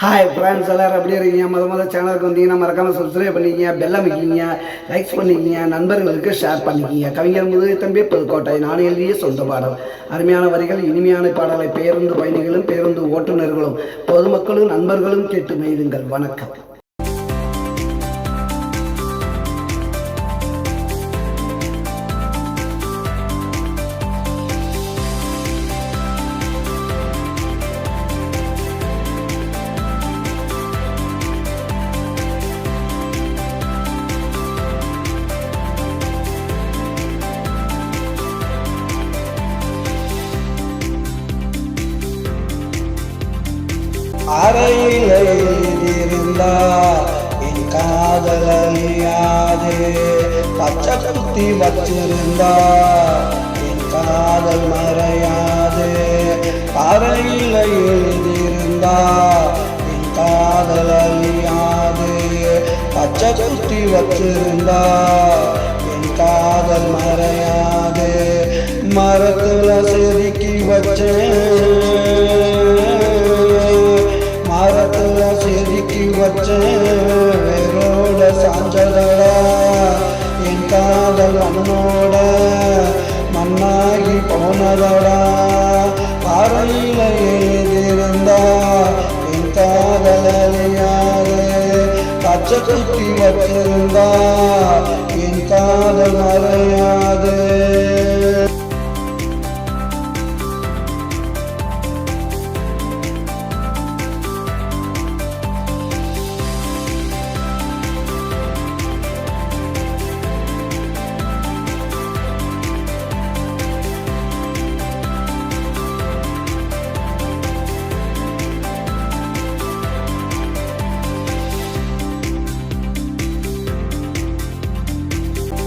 Hi friends எல்லாரும் எப்படி இருக்கீங்க? முத முத சேனலுக்கு வந்தீங்கன்னா மறக்காம சப்ஸ்கிரைப் பண்ணிக்கிங்க பெல்ல வைக்கிங்க லைக்ஸ் பண்ணிக்கிங்க நண்பர்களுக்கு ஷேர் பண்ணிக்கிங்க. கவிஞர் முதுகை தம்பி புதுக்கோட்டை நான் எழுதிய சொந்த பாடல். அருமையான வரிகள் இனிமையான பாடலை பேருந்து பயணிகளும் பேருந்து ஓட்டுநர்களும் பொதுமக்களும் நண்பர்களும் கேட்டு மெய்துங்கள். வணக்கம். அறையில் எழுதியிருந்தா என் காதல் அழியாது. பச்சை குத்தி வச்சிருந்தார். என் காதல் மறையாது. அறையில் எழுதியிருந்தார். என் காதல் அழியாது. பச்சை குத்தி வச்சிருந்தார். என் காதல் மறையாது. மரத்துல செதுக்கி வச்சேன். வச்ச வேரோட சாஞ்சதடா என் காதல் மண்ணோட மண்ணாகி போனதடா. பாறையில் எழுதியிருந்தா என் காதல் அழியாது. பச்சை குத்தி வச்சிருந்தா என் காதல் மறையாது.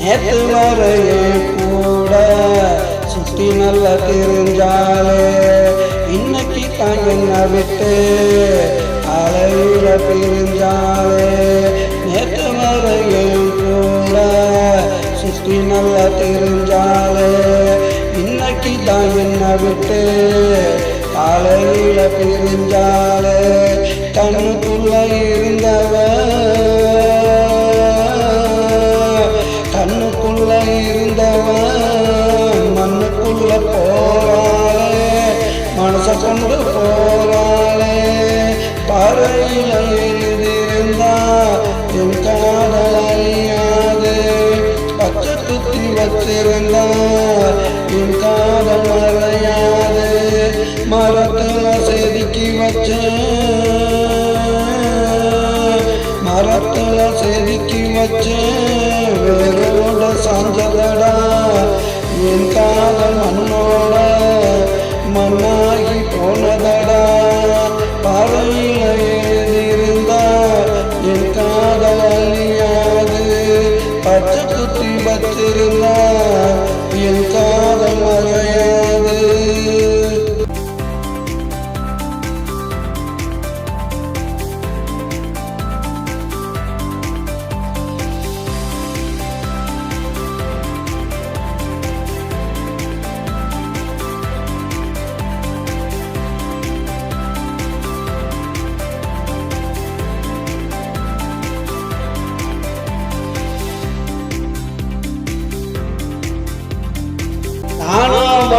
நேற்று வரையே கூட சுத்தி நல்லா தெரிஞ்சாலே இன்னைக்கு தான் என்ன விட்டு அலையில பிரிஞ்சாலே நேற்று வரையே கூட சுத்தி நல்லா தெரிஞ்சாலே இன்னைக்கு தான் என்ன விட்டு காலையில பிரிஞ்சாலே கண்ணுக்குள்ள இரு கொண்டு போறாளே பறையில எழுதியிருந்தா என் காதல் அறியாது பச்சை துத்தி வச்சிருந்தார் என் காதல் மறையாது மரத்தில் செதுக்கி வச்ச. மரத்தில் செதுக்கி வச்சேன் பச்சை குத்தி வச்சிருந்தா என்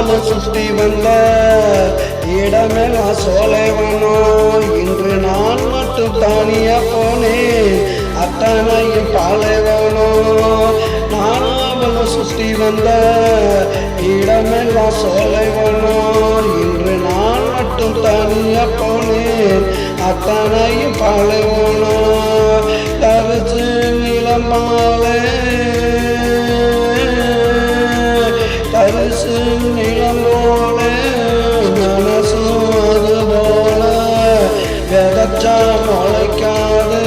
நானாவல சுத்தி வந்த இடமெல்லாம் சோலைவனோ. இன்று நான் மட்டும் தானியா போனேன். அத்தனையும் பாலைவனோ. நானாவல சுத்தி வந்த இடமெல்லாம் சோலைவனோ. இன்று நான் மட்டும் தனியா போனேன். அத்தனையும் பாலைவனோ. முளைக்காது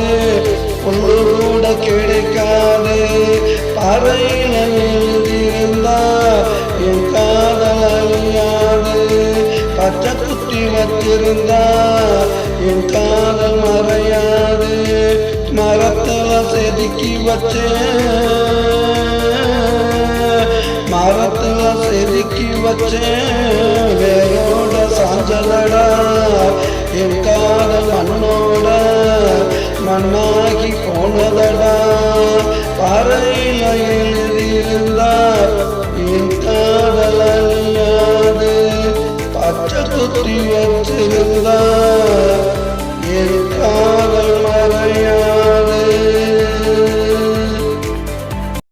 ஒன்று கூட கிடைக்காது. பறையில் எழுதியிருந்தா என் காதல் அழியாது. பச்சை குத்தி வச்சிருந்தா என் காதல் மறையாது. மரத்தில் செதுக்கி வச்சேன் மரத்தில் செதுக்கி வச்சேன் அச்ச குத்தி வச்சிருந்தான் என்